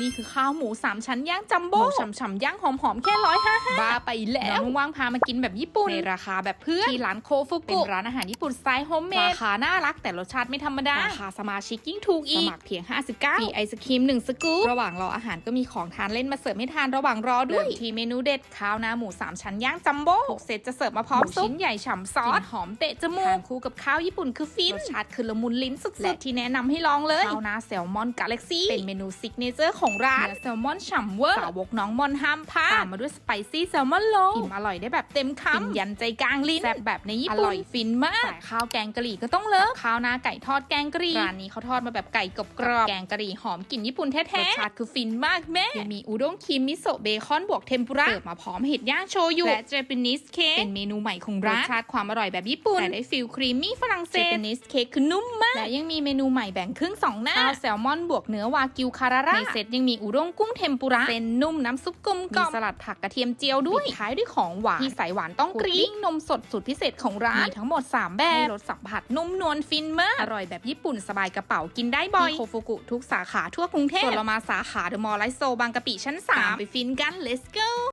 นี่คือข้าวหมูสามชั้นย่างจัมโบ้ฉ่ำๆย่างหอมๆแค่ร้อยห้าบ้าไปแล้วว่างๆพามากินแบบญี่ปุ่นในราคาแบบเพื่อนที่ร้านโคฟุกุเป็นร้านอาหารญี่ปุ่นสไตล์โฮมเมดราคาน่ารักแต่รสชาติไม่ธรรมดาราคาสมาชิกยิ่งถูกอีก สมัครเพียง 59ฟรีไอศครีม1สกู๊ประหว่างรออาหารก็มีของทานเล่นมาเสิร์ฟให้ทานระหว่างรอด้วยเริ่มที่เมนูเด็ดข้าวหน้าหมูสามชั้นย่างจัมโบ้ทุกเซตจะเสิร์ฟมาพร้อมซุปชิ้นใหญ่ฉ่ำซอสหอมเตะจมูกทานคู่กับข้าวญี่ปุ่นคือฟินรสชาติคือละมุนลิ้นสุดๆและที่แนะนำให้ลองเลยข้าวหน้าแซลมอนกาแล็กซี่เป็นเมนูซิกเนเจอร์ของร้านเนื้อแซลมอนฉ่ำเวอร์สาวกน้องมอนห้ามพลาดตามมาด้วยสไปซี่แซลมอนโลอิ่มอร่อยได้แบบเต็มคำกินยันใจกลางลิ้นแซ่บแบบในญี่ปุ่นอร่อยฟินมากสายข้าวแกงกะหรี่ก็ต้องเลิฟข้าวหน้าไก่ทอดแกงกะหรี่ร้านนี้เขาทอดมาแบบไก่กรอบกรอบๆแกงกะหรี่หอมกลิ่นญี่ปุ่นแท้ๆรสชาติคือฟินมากแม่ยังมีอุด้งครีมมิโซะเบคอนบวกเทมปุระเสิร์ฟมาพร้อมเห็ดย่างโชยุและเจแปนิสเค้กเป็นเมนูใหม่ของร้านรสชาติความอร่อยแบบญี่ปุ่นแต่ได้ฟิลครีมมี่ฝรั่งเศสเจแปนิสเค้กคือนุ่มมากและยังมีเมนูใหม่แบ่งครึ่งสองหน้าข้าวแซลมอนบวกเนื้อวากิวคาราร่าในเซตยังมีอุด้งกุ้งเทมปุระเส้นนุ่มน้ำซุปกลมกล่อมมีสลัดผักกระเทียมเจียวด้วยปิดท้ายด้วยของหวานที่ใส่หวานต้องกรี๊ดนมสดสูตรพิเศษของร้านมีทั้งหมด 3 แบบให้รสสัมผัสนุ่มนวลฟินมากอร่อยแบบญี่ปุ่นสบายกระเป๋ากินได้บ่อยโคฟุกุทุกสาขาทั่วกรุงเทพส่วนเรามาสาขาเดอะมอลล์ไลท์โซบางกะปิชั้น3ไปฟินกัน let's go